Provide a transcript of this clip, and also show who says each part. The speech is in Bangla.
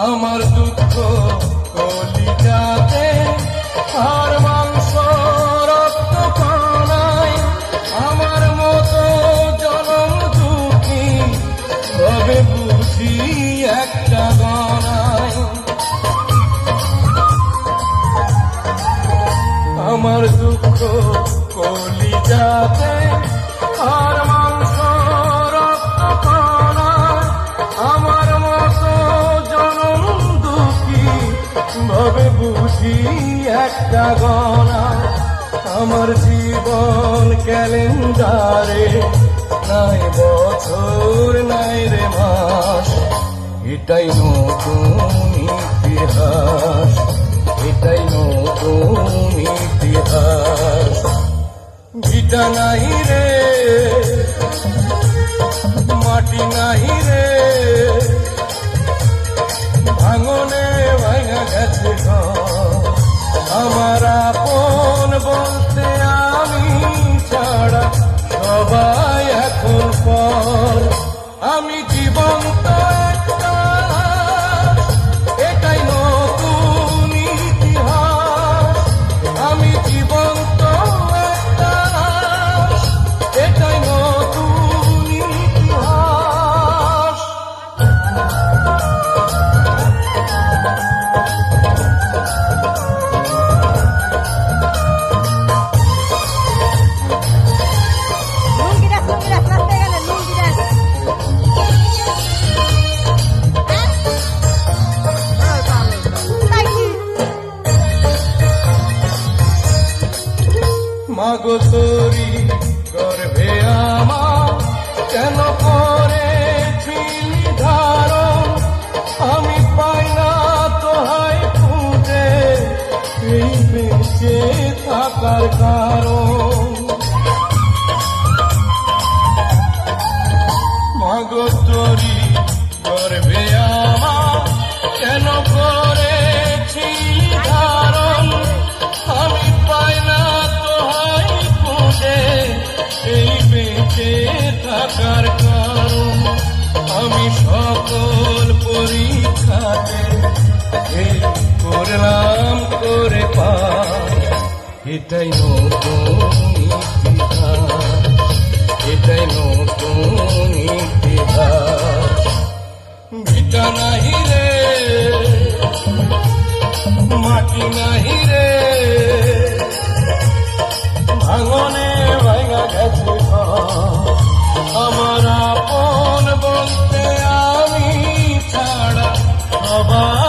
Speaker 1: আমার দুঃখ কলিজাতে আর মাংস রক্ত কণায় আমার মতো জনম দুঃখী তবে বুঝি একটা গণায় আমার দুঃখ কলিজাতে আর বুঝি একটা গণা আমার জীবন ক্যালেন্ডারে, নাই বছর, নাই রে মাস। এটাই নতুন ইতিহাস, এটাই নতুন ইতিহাস। ভিটা নাই রে, মাটি নাই রে। মাগো তোরি গর্ভে আমার। কেন করেছিলি ধারণ? আমি পাই না তোহাই খুঁজে। এই থাকার কারণ থাকার কারণ আমি সকল পরীক্ষাতে করলাম করে পা এটাই নতুন ইতিহাস। এটাই নতুন ইতিহাস। ভিটা নাহি রে, মাটি নাহি রে, ভাঙনে অবা